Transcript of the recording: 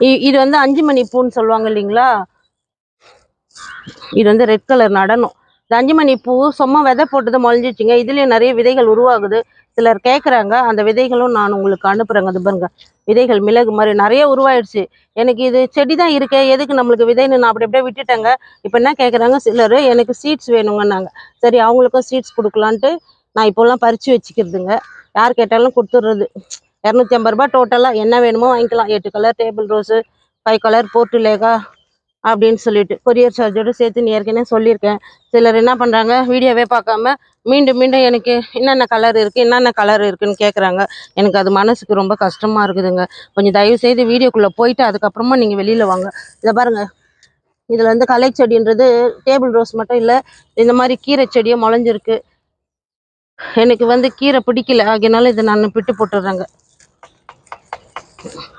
இ- இது வந்து அஞ்சு மணி பூன்னு சொல்லுவாங்க இல்லைங்களா? இது வந்து ரெட் கலர் நடனம். இந்த அஞ்சு மணி பூ சும்மா விதை போட்டது முளைஞ்சிச்சுங்க. இதுலயும் நிறைய விதைகள் உருவாகுது. சிலர் கேட்குறாங்க அந்த விதைகளும் நான் உங்களுக்கு அனுப்புறேங்க. அது பாருங்க. விதைகள் மிளகு மாதிரி நிறைய உருவாயிடுச்சு எனக்கு இது செடி தான் இருக்கே. எதுக்கு நம்மளுக்கு விதைன்னு நான் அப்படி அப்படியே விட்டுட்டேங்க. இப்போ என்ன கேட்குறாங்க சிலர் எனக்கு சீட்ஸ் வேணுங்கன்னாங்க. சரி அவங்களுக்கும் சீட்ஸ் கொடுக்கலான்ட்டு நான் இப்போல்லாம் பறித்து வச்சுக்கிறதுங்க. யார் கேட்டாலும் கொடுத்துட்றது இரநூத்தி ஐம்பது ரூபாய் டோட்டலாக என்ன வேணுமோ வாங்கிக்கலாம். எட்டு colour table rose five colour portulaca அப்படின்னு சொல்லிட்டு கொரியர் சார்ஜோடு சேர்த்து நீ ஏற்கனவே சொல்லியிருக்கேன். சிலர் என்ன பண்ணுறாங்க வீடியோவே பார்க்காம மீண்டும் மீண்டும் எனக்கு என்னென்ன கலர் இருக்குது என்னென்ன கலர் இருக்குன்னு கேட்குறாங்க எனக்கு அது மனசுக்கு ரொம்ப கஷ்டமாக இருக்குதுங்க. கொஞ்சம் தயவு செய்து வீடியோக்குள்ளே போயிட்டு அதுக்கப்புறமா நீங்கள் வெளியில் வாங்க. இதை பாருங்கள் இதில் வந்து கலை செடின்றது டேபிள் ரோஸ் மட்டும் இல்லை இந்த மாதிரி கீரை செடியும் முளைஞ்சிருக்கு. எனக்கு வந்து கீரை பிடிக்கல ஆகினாலும் இதை நான் பிட்டு போட்டுடுறேங்க. Cause I